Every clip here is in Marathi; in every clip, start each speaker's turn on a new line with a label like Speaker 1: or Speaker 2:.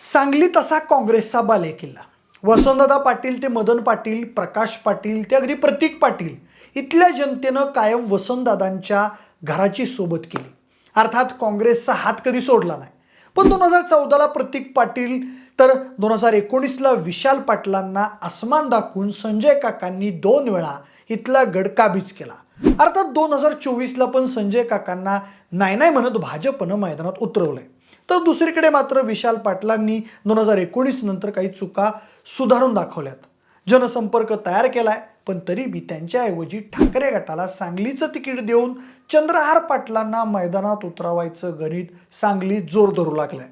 Speaker 1: सांगली तसा काँग्रेसचा बालेकिल्ला. वसंतदादा पाटील ते मदन पाटील प्रकाश पाटील ते अगदी प्रतीक पाटील इथल्या जनतेनं कायम वसंतदादांच्या घराची सोबत केली. अर्थात काँग्रेसचा हात कधी सोडला नाही. पण दोन हजार चौदाला प्रतीक पाटील तर दोन हजार एकोणीसला विशाल पाटलांना आसमान दाखवून संजय काकांनी दोन वेळा इथला गड काबीज केला. अर्थात दोन हजार चोवीसला पण संजय काकांना नाही नाही म्हणत भाजपनं मैदानात उतरवलंय. तर दुसरीकडे मात्र विशाल पाटलांनी दोन हजार एकोणीस नंतर काही चुका सुधारून दाखवल्यात. जनसंपर्क तयार केलाय पण तरी बी त्यांच्याऐवजी ठाकरे गटाला सांगलीचं तिकीट देऊन चंद्रहार पाटलांना मैदानात उतरवायचं गणित सांगलीत जोर धरू लागलंय.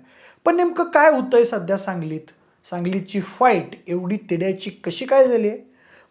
Speaker 1: पण नेमकं काय होतंय सध्या सांगलीत? सांगलीची फाईट एवढी तेड्याची कशी काय झाली आहे?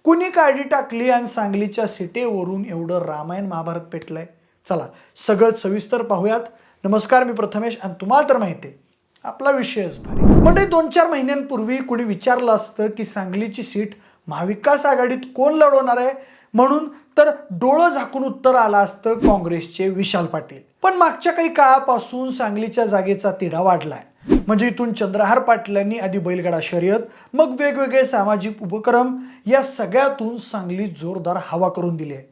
Speaker 1: कुणी काढी टाकली आणि सांगलीच्या सिटेवरून एवढं रामायण महाभारत पेटलंय? चला सगळं सविस्तर पाहूयात. नमस्कार मी प्रथमेश आणि तुम्हाला तर माहिती आहे आपला विषयच भारी. म्हणजे दोन चार महिन्यांपूर्वी कुणी विचारलं असतं की सांगलीची सीट महाविकास आघाडीत कोण लढवणार आहे? म्हणून तर डोळं झाकून उत्तर आलं असतं काँग्रेसचे विशाल पाटील. पण मागच्या काही काळापासून सांगलीच्या जागेचा तिढा वाढलाय. म्हणजे इथून चंद्रहार पाटलांनी आधी बैलगाडा शर्यत मग वेगवेगळे सामाजिक उपक्रम या सगळ्यातून सांगली जोरदार हवा करून दिली आहे.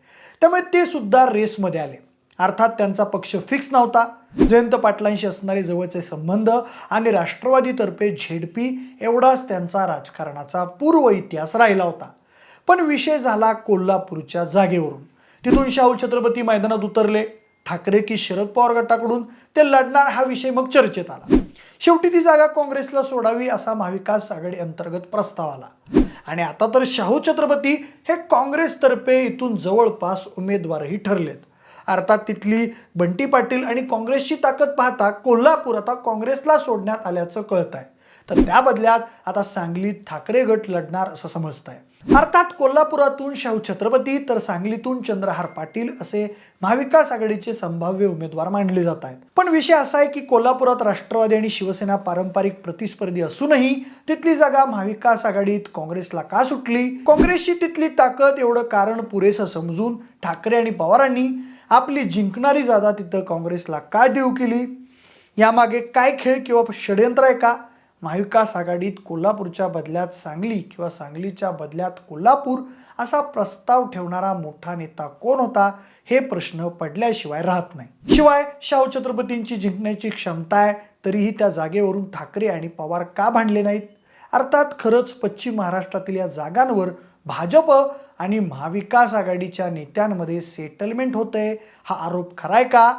Speaker 1: त्यामुळे ते सुद्धा रेसमध्ये आले. अर्थात त्यांचा पक्ष फिक्स नव्हता. जयंत पाटलांशी असणारे जवळचे संबंध आणि राष्ट्रवादीतर्फे झेडपी एवढाच त्यांचा राजकारणाचा पूर्व इतिहास राहिला होता. पण विषय झाला कोल्हापूरच्या जागेवरून. तिथून शाहू छत्रपती मैदानात उतरले. ठाकरे की शरद पवार गटाकडून ते लढणार हा विषय मग चर्चेत आला. शेवटी ती जागा काँग्रेसला सोडावी असा महाविकास आघाडी अंतर्गत प्रस्ताव आला. आणि आता तर शाहू छत्रपती हे काँग्रेसतर्फे इथून जवळपास उमेदवारही ठरलेत. अर्थात तिथली बंटी पाटील आणि काँग्रेसची ताकद पाहता कोल्हापूर आता काँग्रेसला सोडण्यात आल्याचं कळत आहे. तर त्या बदल्यात आता सांगलीत ठाकरे गट लढणार असं समजत आहे अर्थात कोल्हापुरातून शाहू छत्रपती तर सांगलीतून चंद्रहार पाटील असे महाविकास आघाडीचे संभाव्य उमेदवार मानले जात आहेत. पण विषय असा आहे की कोल्हापुरात राष्ट्रवादी आणि शिवसेना पारंपरिक प्रतिस्पर्धी असूनही तिथली जागा महाविकास आघाडीत काँग्रेसला का सुटली? काँग्रेसची तिथली ताकद एवढं कारण पुरेसं समजून ठाकरे आणि पवारांनी आपली जिंकणारी जागा तिथं काँग्रेसला काय देऊ केली? यामागे काय खेळ किंवा षडयंत्र आहे का? महाविकास आघाडीत कोल्हापूरच्या बदल्यात सांगली किंवा सांगलीच्या बदल्यात कोल्हापूर असा प्रस्ताव ठेवणारा मोठा नेता कोण होता? हे प्रश्न पडल्याशिवाय राहत नाही. शिवाय शाहू छत्रपतींची जिंकण्याची क्षमता आहे तरीही त्या जागेवरून ठाकरे आणि पवार का भांडले नाहीत? अर्थात खरंच पश्चिम महाराष्ट्रातील या जागांवर भाजप आणि महाविकास आघाडीच्या नेत्यांमध्ये सेटलमेंट होतंय हा आरोप खराय का?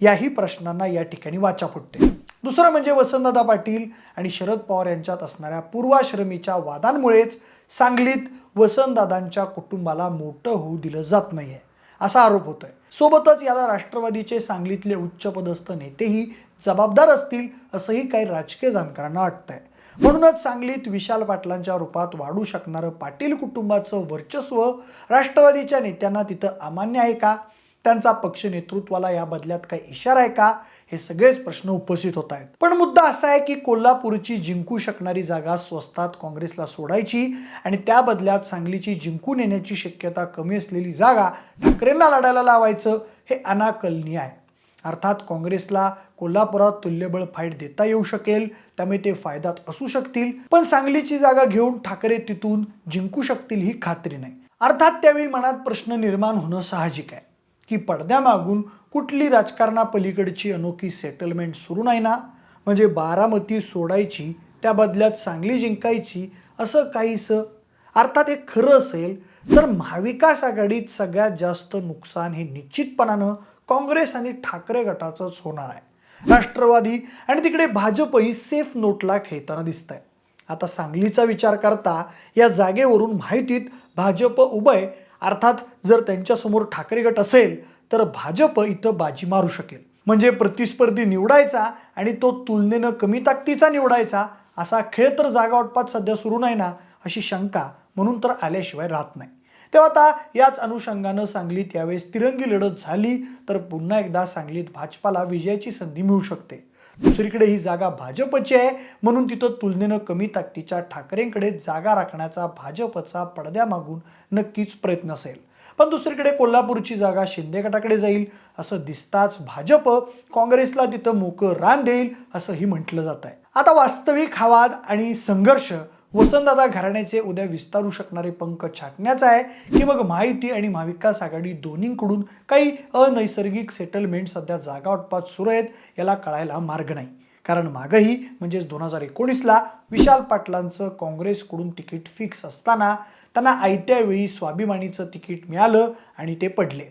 Speaker 1: याही प्रश्नांना या ठिकाणी वाचा फुटते. दुसरं म्हणजे वसंतदादा पाटील आणि शरद पवार यांच्यात असणाऱ्या पूर्वाश्रमीच्या वादांमुळेच सांगलीत वसंतदादांच्या कुटुंबाला मोठं होऊ दिलं जात नाहीये असा आरोप होतोय. सोबतच याला राष्ट्रवादीचे सांगलीतले उच्चपदस्थ नेतेही जबाबदार असतील असंही काही राजकीय जाणकारांना वाटतंय. म्हणूनच सांगलीत विशाल पाटलांच्या रूपात वाढू शकणारं पाटील कुटुंबाचं वर्चस्व राष्ट्रवादीच्या नेत्यांना तिथं अमान्य आहे का? त्यांचा पक्ष नेतृत्वाला या बदल्यात काही इशारा आहे का? हे सगळेच प्रश्न उपस्थित होत आहेत. पण मुद्दा असा आहे की कोल्हापूरची जिंकू शकणारी जागा स्वस्तात काँग्रेसला सोडायची आणि त्या बदल्यात सांगलीची जिंकून येण्याची शक्यता कमी असलेली जागा ठाकरेंना लढायला लावायचं हे अनाकलनीय आहे. अर्थात काँग्रेसला कोल्हापुरात तुल्यबळ फाईट देता येऊ शकेल त्यामुळे ते फायद्यात असू शकतील. पण सांगलीची जागा घेऊन ठाकरे तिथून जिंकू शकतील ही खात्री नाही. अर्थात त्यावेळी मनात प्रश्न निर्माण होणं साहजिक आहे. की पडद्यामागून कुठली राजकारणापलीकडची अनोखी सेटलमेंट सुरू नाही ना? म्हणजे बारामती सोडायची त्या बदल्यात सांगली जिंकायची असं काहीसं? अर्थात हे खरं असेल तर महाविकास आघाडीत सगळ्यात जास्त नुकसान हे निश्चितपणानं काँग्रेस आणि ठाकरे गटाचंच होणार आहे. राष्ट्रवादी आणि तिकडे भाजपही सेफ नोटला खेळताना दिसत आहे आता सांगलीचा विचार करता या जागेवरून माहितीत भाजप उभय अर्थात जर त्यांच्यासमोर ठाकरे गट असेल तर भाजप इथं बाजी मारू शकेल. म्हणजे प्रतिस्पर्धी निवडायचा आणि तो तुलनेनं कमी ताकदीचा निवडायचा असा खेळ तर जागा वाटपात सध्या सुरू नाही ना अशी शंका म्हणून तर आल्याशिवाय राहत नाही. तेव्हा आता याच अनुषंगानं सांगलीत यावेळेस तिरंगी लढत झाली तर पुन्हा एकदा सांगलीत भाजपाला विजयाची संधी मिळू शकते. दुसरीकडे ही जागा भाजपची आहे म्हणून तिथं तुलनेनं कमी ताकदीच्या ठाकरेंकडे जागा राखण्याचा भाजपचा पडद्यामागून नक्कीच प्रयत्न असेल. पण दुसरीकडे कोल्हापूरची जागा शिंदे गटाकडे जाईल असं दिसताच भाजप काँग्रेसला तिथं मोकं रान देईल असंही म्हटलं जात आहे आता वास्तविक हा वाद आणि संघर्ष वसंतदादा घराण्याचे उद्या विस्तारू शकणारे पंख छाटण्याचा आहे की मग महायुती आणि महाविकास आघाडी दोन्हीकडून काही अनैसर्गिक सेटलमेंट सध्या जागा वाटपात सुरू आहेत याला कळायला मार्ग नाही. कारण मागही म्हणजेच दोन हजार एकोणीसला विशाल पाटलांचं काँग्रेसकडून तिकीट फिक्स असताना त्यांना आयत्या वेळी स्वाभिमानीचं तिकीट मिळालं आणि ते पडले.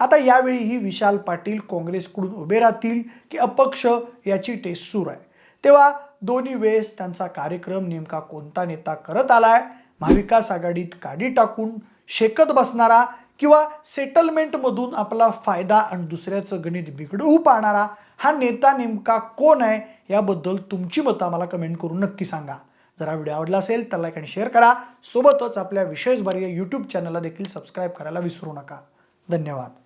Speaker 1: आता यावेळीही विशाल पाटील काँग्रेसकडून उभे राहतील की अपक्ष याची टेस्ट सुरू आहे. तेव्हा दोन्ही वेळेस त्यांचा कार्यक्रम नेमका कोणता नेता करत आलाय? महाविकास आघाडीत काडी टाकून शेकत बसणारा किंवा सेटलमेंटमधून आपला फायदा आणि दुसऱ्याचं गणित बिघडवू पाहणारा हा नेता नेमका कोण आहे? याबद्दल तुमची मतं आम्हाला कमेंट करून नक्की सांगा. जर हा व्हिडिओ आवडला असेल तर लाईक आणि शेअर करा. सोबतच आपल्या विशेष बारी यूट्यूब चॅनलला देखील सबस्क्राईब करायला विसरू नका. धन्यवाद.